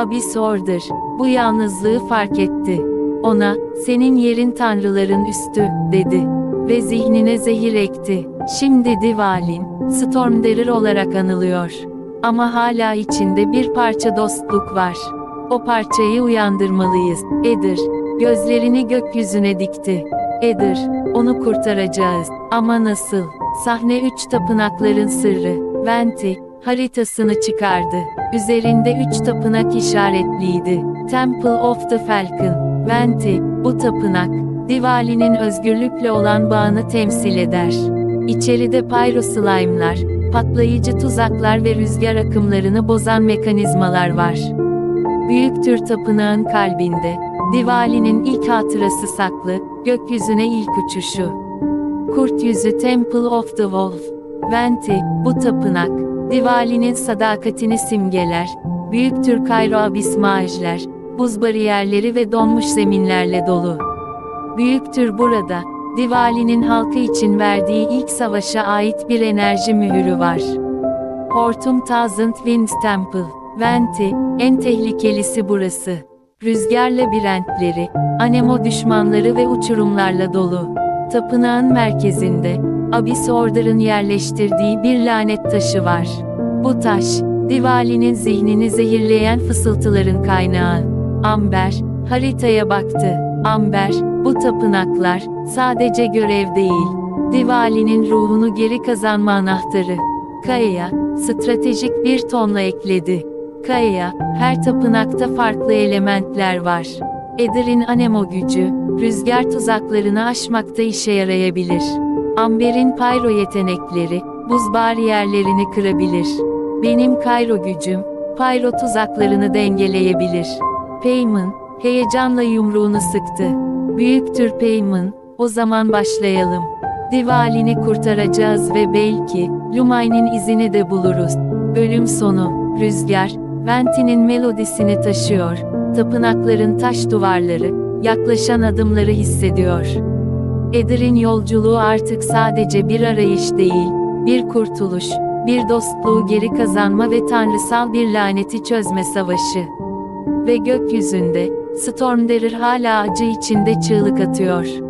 Abyss Order, bu yalnızlığı fark etti. Ona, senin yerin tanrıların üstü, dedi. Ve zihnine zehir ekti. Şimdi Divalin, Stormbearer olarak anılıyor. Ama hala içinde bir parça dostluk var. O parçayı uyandırmalıyız. Edir, gözlerini gökyüzüne dikti. Edir, onu kurtaracağız. Ama nasıl? Sahne 3 tapınakların sırrı. Venti, haritasını çıkardı. Üzerinde 3 tapınak işaretliydi. Temple of the Falcon. Venti, bu tapınak, Diwali'nin özgürlükle olan bağını temsil eder. İçeride pyro slime'lar, patlayıcı tuzaklar ve rüzgar akımlarını bozan mekanizmalar var. Büyük Tür Tapınağın kalbinde, Diwali'nin ilk hatırası saklı, gökyüzüne ilk uçuşu. Kurt yüzü Temple of the Wolf. Venti, bu tapınak, Diwali'nin sadakatini simgeler, Büyük Tür Kayro Abyss Mağajlar, buz bariyerleri ve donmuş zeminlerle dolu. Büyük Tür burada, Diwali'nin halkı için verdiği ilk savaşa ait bir enerji mühürü var. Hortum Thousand Winds Temple, Venti, en tehlikelisi burası. Rüzgar labirentleri, anemo düşmanları ve uçurumlarla dolu. Tapınağın merkezinde, Abyss Order'ın yerleştirdiği bir lanet taşı var. Bu taş, Diwali'nin zihnini zehirleyen fısıltıların kaynağı. Amber, haritaya baktı. Amber, bu tapınaklar, sadece görev değil. Diwali'nin ruhunu geri kazanma anahtarı. Kaya, stratejik bir tonla ekledi. Kaya, her tapınakta farklı elementler var. Edir'in anemo gücü, rüzgar tuzaklarını aşmakta işe yarayabilir. Amber'in pyro yetenekleri, buz bariyerlerini kırabilir. Benim Kayro gücüm, pyro tuzaklarını dengeleyebilir. Payman, heyecanla yumruğunu sıktı. Büyüktür Payman, o zaman başlayalım. Diwali'ni kurtaracağız ve belki, Lumay'nin izini de buluruz. Bölüm sonu, Rüzgar, Venti'nin melodisini taşıyor. Tapınakların taş duvarları, yaklaşan adımları hissediyor. Edir'in yolculuğu artık sadece bir arayış değil, bir kurtuluş, bir dostluğu geri kazanma ve tanrısal bir laneti çözme savaşı. Ve gökyüzünde, Stormbearer hala acı içinde çığlık atıyor.